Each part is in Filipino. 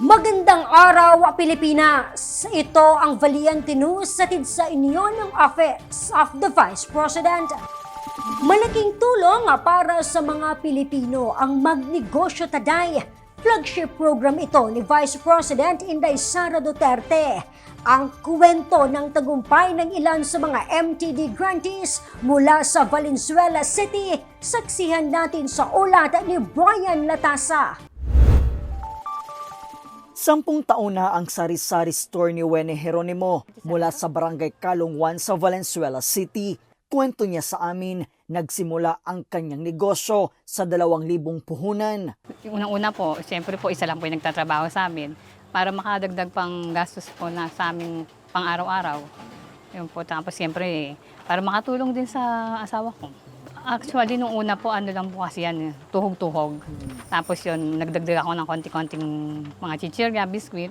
Magandang araw, Pilipinas! Ito ang Valiente News satid sa inyo ng Office of the Vice President. Malaking tulong para sa mga Pilipino ang Magnegosyo Taday. Flagship program ito ni Vice President Inday Sara Duterte. Ang kwento ng tagumpay ng ilan sa mga MTD grantees mula sa Valenzuela City, saksihan natin sa ulat ni Brian Latasa. Sampung taon na ang sari-sari store ni Wene Jeronimo mula sa barangay Kalong 1 sa Valenzuela City. Kwento niya sa amin, nagsimula ang kanyang negosyo sa dalawang libong puhunan. Unang-una po, siyempre po isa lang po yung nagtatrabaho sa amin para makadagdag pang gastos po na sa aming pang araw-araw. Yun po, tapos siyempre para makatulong din sa asawa ko. Actually, nung una po, ano lang po kasi yan, tuhog-tuhog. Tapos yun, nagdagdag ako ng konti-konting mga chichirya, biskwit.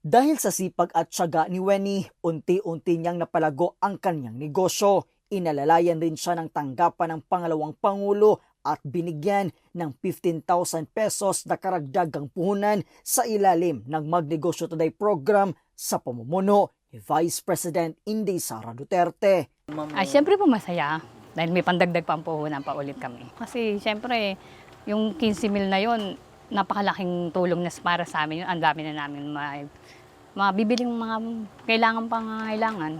Dahil sa sipag at syaga ni Weni, unti-unti niyang napalago ang kanyang negosyo. Inalalayan rin siya ng tanggapan ng pangalawang pangulo at binigyan ng 15,000 pesos na karagdagang puhunan sa ilalim ng Magnegosyo Today program sa pamumuno ni Vice President Inday Sara Duterte. Ay, siyempre po masaya. Dahil may pandagdag pang puhunan pa ulit kami. Kasi siyempre, yung 15 mil na yon napakalaking tulong na para sa amin yun. Ang dami na namin ma mabibiling mga kailangan pangangailangan.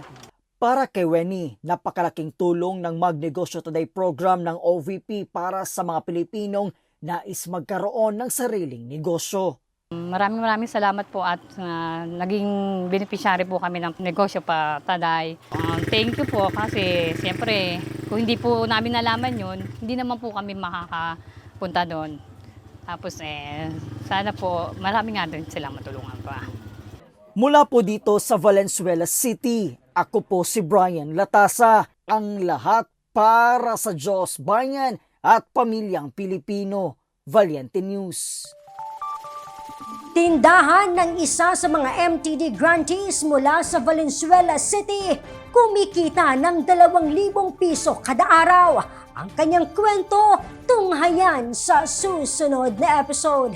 Para kay Weni, napakalaking tulong ng Magnegosyo Today program ng OVP para sa mga Pilipinong nais magkaroon ng sariling negosyo. Maraming maraming salamat po at uh, naging beneficiary po kami ng negosyo pa Taday. Um, thank you po kasi siyempre kung hindi po namin nalaman yun, hindi naman po kami makakapunta doon. Tapos eh, sana po marami nga din silang matulungan pa. Mula po dito sa Valenzuela City, ako po si Brian Latasa, ang lahat para sa Diyos, bayan at pamilyang Pilipino. Valiente News. Tindahan ng isa sa mga MTD grantees mula sa Valenzuela City kumikita ng 2,000 piso kada araw. Ang kanyang kwento tunghayan sa susunod na episode.